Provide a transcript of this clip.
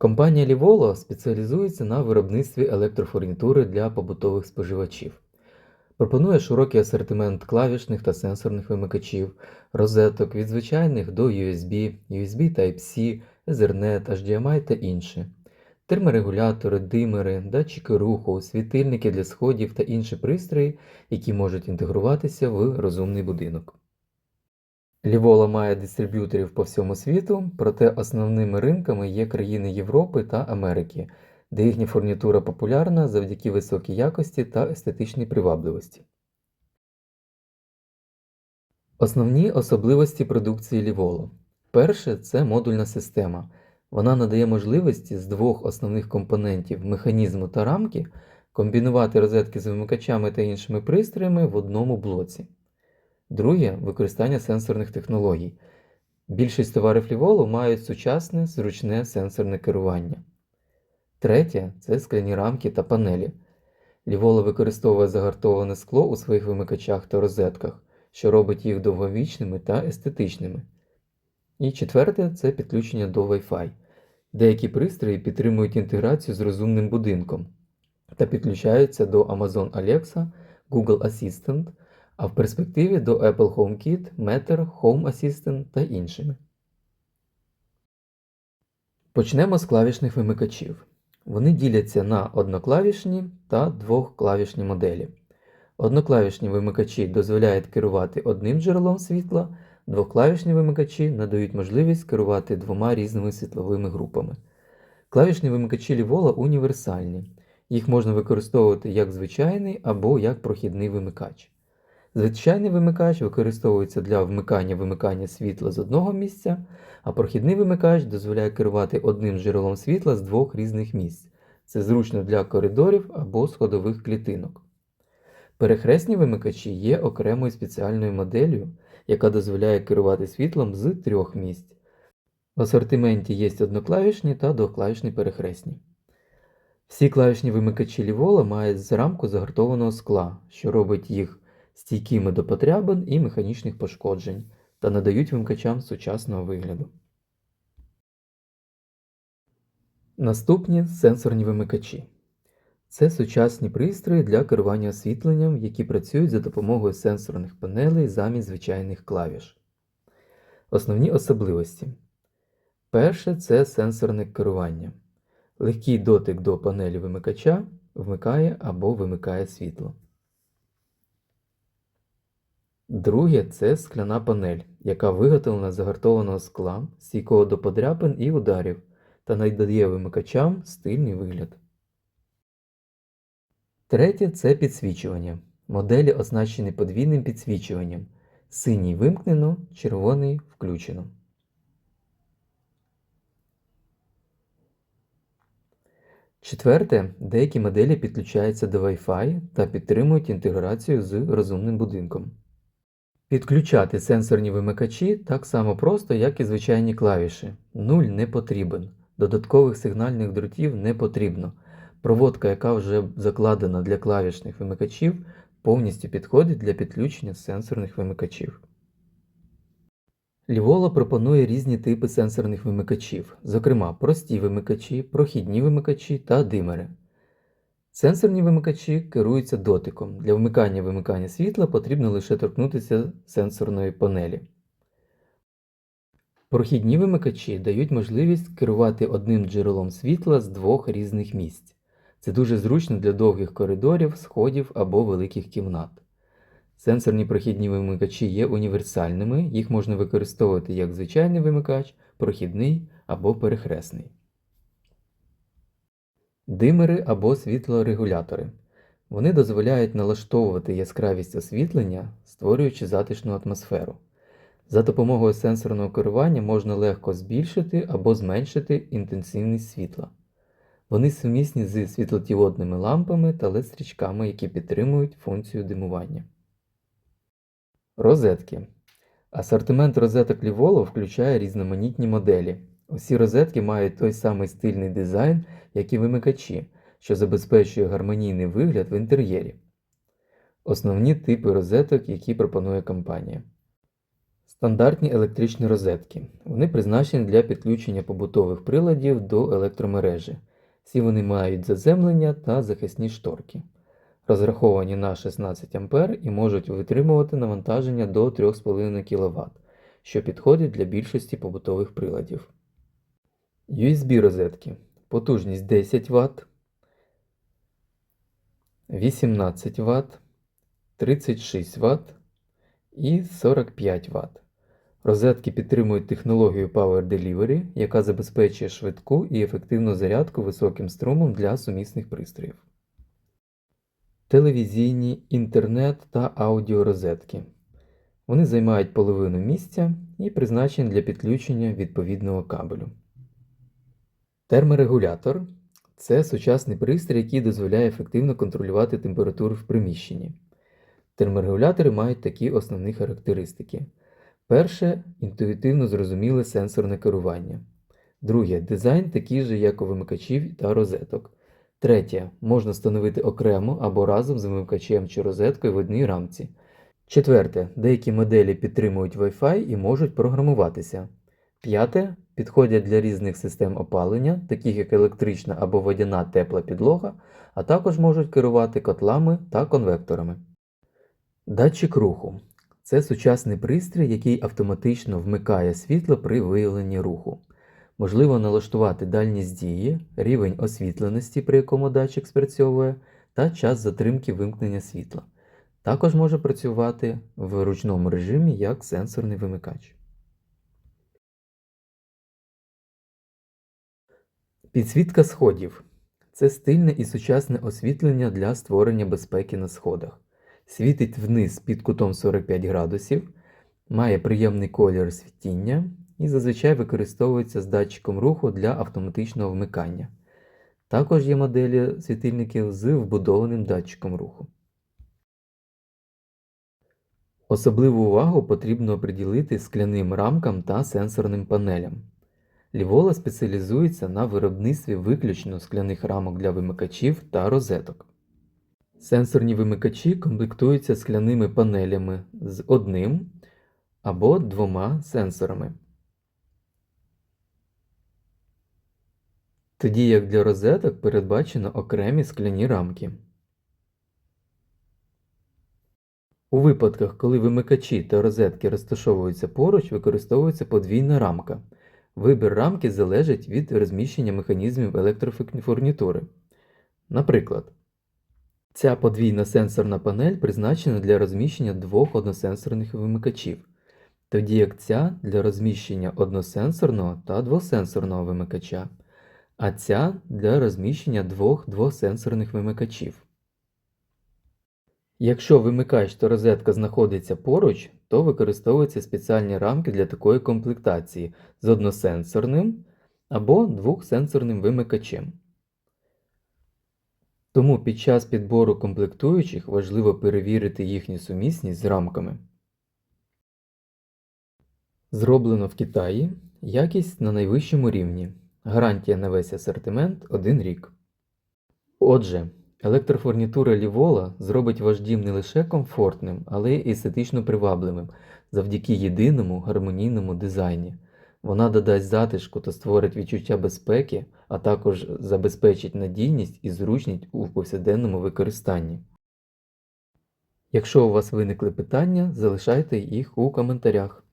Компанія Livolo спеціалізується на виробництві електрофурнітури для побутових споживачів. Пропонує широкий асортимент клавішних та сенсорних вимикачів, розеток від звичайних до USB, USB Type-C, Ethernet, HDMI та інші, терморегулятори, димери, датчики руху, світильники для сходів та інші пристрої, які можуть інтегруватися в розумний будинок. Livolo має дистриб'юторів по всьому світу, проте основними ринками є країни Європи та Америки, де їхня фурнітура популярна завдяки високій якості та естетичній привабливості. Основні особливості продукції Livolo. Перше це модульна система. Вона надає можливості з двох основних компонентів механізму та рамки комбінувати розетки з вимикачами та іншими пристроями в одному блоці. Друге використання сенсорних технологій. Більшість товарів Livolo мають сучасне зручне сенсорне керування. Третє це скляні рамки та панелі. Livolo використовує загартоване скло у своїх вимикачах та розетках, що робить їх довговічними та естетичними. І четверте це підключення до Wi-Fi. Деякі пристрої підтримують інтеграцію з розумним будинком та підключаються до Amazon Alexa, Google Assistant, а в перспективі до Apple HomeKit, Matter, Home Assistant та іншими. Почнемо з клавішних вимикачів. Вони діляться на одноклавішні та двохклавішні моделі. Одноклавішні вимикачі дозволяють керувати одним джерелом світла, двохклавішні вимикачі надають можливість керувати двома різними світловими групами. Клавішні вимикачі Livolo універсальні. Їх можна використовувати як звичайний або як прохідний вимикач. Звичайний вимикач використовується для вмикання-вимикання світла з одного місця, а прохідний вимикач дозволяє керувати одним джерелом світла з двох різних місць. Це зручно для коридорів або сходових клітинок. Перехресні вимикачі є окремою спеціальною моделлю, яка дозволяє керувати світлом з трьох місць. В асортименті є одноклавішні та двоклавішні перехресні. Всі клавішні вимикачі Livolo мають рамку загартованого скла, що робить їх стійкими до потрябин і механічних пошкоджень та надають вимкачам сучасного вигляду. Наступні сенсорні вимикачі. Це сучасні пристрої для керування освітленням, які працюють за допомогою сенсорних панелей замість звичайних клавіш. Основні особливості. Перше це сенсорне керування. Легкий дотик до панелі вимикача вмикає або вимикає світло. Друге це скляна панель, яка виготовлена з загартованого скла, стійкого до подряпин і ударів, та надає вимикачам стильний вигляд. Третє це підсвічування. Моделі оснащені подвійним підсвічуванням. Синій вимкнено, червоний включено. Четверте, деякі моделі підключаються до Wi-Fi та підтримують інтеграцію з розумним будинком. Підключати сенсорні вимикачі так само просто, як і звичайні клавіші. Нуль не потрібен. Додаткових сигнальних дротів не потрібно. Проводка, яка вже закладена для клавішних вимикачів, повністю підходить для підключення сенсорних вимикачів. Livolo пропонує різні типи сенсорних вимикачів, зокрема прості вимикачі, прохідні вимикачі та димери. Сенсорні вимикачі керуються дотиком. Для вмикання вимикання світла потрібно лише торкнутися сенсорної панелі. Прохідні вимикачі дають можливість керувати одним джерелом світла з двох різних місць. Це дуже зручно для довгих коридорів, сходів або великих кімнат. Сенсорні прохідні вимикачі є універсальними, їх можна використовувати як звичайний вимикач, прохідний або перехресний. Димери або світлорегулятори. Вони дозволяють налаштовувати яскравість освітлення, створюючи затишну атмосферу. За допомогою сенсорного керування можна легко збільшити або зменшити інтенсивність світла. Вони сумісні з світлодіодними лампами та LED-стрічками, які підтримують функцію димування. Розетки. Асортимент розеток Livolo включає різноманітні моделі. Усі розетки мають той самий стильний дизайн, як і вимикачі, що забезпечує гармонійний вигляд в інтер'єрі. Основні типи розеток, які пропонує компанія. Стандартні електричні розетки. Вони призначені для підключення побутових приладів до електромережі. Всі вони мають заземлення та захисні шторки. Розраховані на 16 А і можуть витримувати навантаження до 3,5 кВт, що підходить для більшості побутових приладів. USB розетки. Потужність 10 Вт, 18 Вт, 36 Вт і 45 Вт. Розетки підтримують технологію Power Delivery, яка забезпечує швидку і ефективну зарядку високим струмом для сумісних пристроїв. Телевізійні, інтернет та аудіорозетки. Вони займають половину місця і призначені для підключення відповідного кабелю. Терморегулятор це сучасний пристрій, який дозволяє ефективно контролювати температуру в приміщенні. Терморегулятори мають такі основні характеристики. Перше інтуїтивно зрозуміле сенсорне керування. Друге дизайн такий же, як у вимикачів та розеток. Третє можна встановити окремо або разом з вимикачем чи розеткою в одній рамці. Четверте, деякі моделі підтримують Wi-Fi і можуть програмуватися. П'яте підходять для різних систем опалення, таких як електрична або водяна тепла підлога, а також можуть керувати котлами та конвекторами. Датчик руху це сучасний пристрій, який автоматично вмикає світло при виявленні руху. Можливо налаштувати дальність дії, рівень освітленості, при якому датчик спрацьовує, та час затримки вимкнення світла. Також може працювати в ручному режимі як сенсорний вимикач. Підсвітка сходів це стильне і сучасне освітлення для створення безпеки на сходах. Світить вниз під кутом 45 градусів, має приємний колір світіння і зазвичай використовується з датчиком руху для автоматичного вмикання. Також є моделі світильників з вбудованим датчиком руху. Особливу увагу потрібно приділити скляним рамкам та сенсорним панелям. Лівола спеціалізується на виробництві виключно скляних рамок для вимикачів та розеток. Сенсорні вимикачі комплектуються скляними панелями з одним або двома сенсорами. Тоді як для розеток передбачено окремі скляні рамки. У випадках, коли вимикачі та розетки розташовуються поруч, використовується подвійна рамка. Вибір рамки залежить від розміщення механізмів електрофурнітури. Наприклад, ця подвійна сенсорна панель призначена для розміщення двох односенсорних вимикачів, тоді як ця для розміщення односенсорного та двосенсорного вимикача, а ця для розміщення двох двосенсорних вимикачів. Якщо вимикач та розетка знаходиться поруч, то використовуються спеціальні рамки для такої комплектації з односенсорним або двохсенсорним вимикачем. Тому під час підбору комплектуючих важливо перевірити їхню сумісність з рамками. Зроблено в Китаї. Якість на найвищому рівні. Гарантія на весь асортимент 1 рік. Отже, електрофурнітура Лівола зробить ваш дім не лише комфортним, але й естетично привабливим завдяки єдиному гармонійному дизайні. Вона додасть затишку та створить відчуття безпеки, а також забезпечить надійність і зручність у повсякденному використанні. Якщо у вас виникли питання, залишайте їх у коментарях.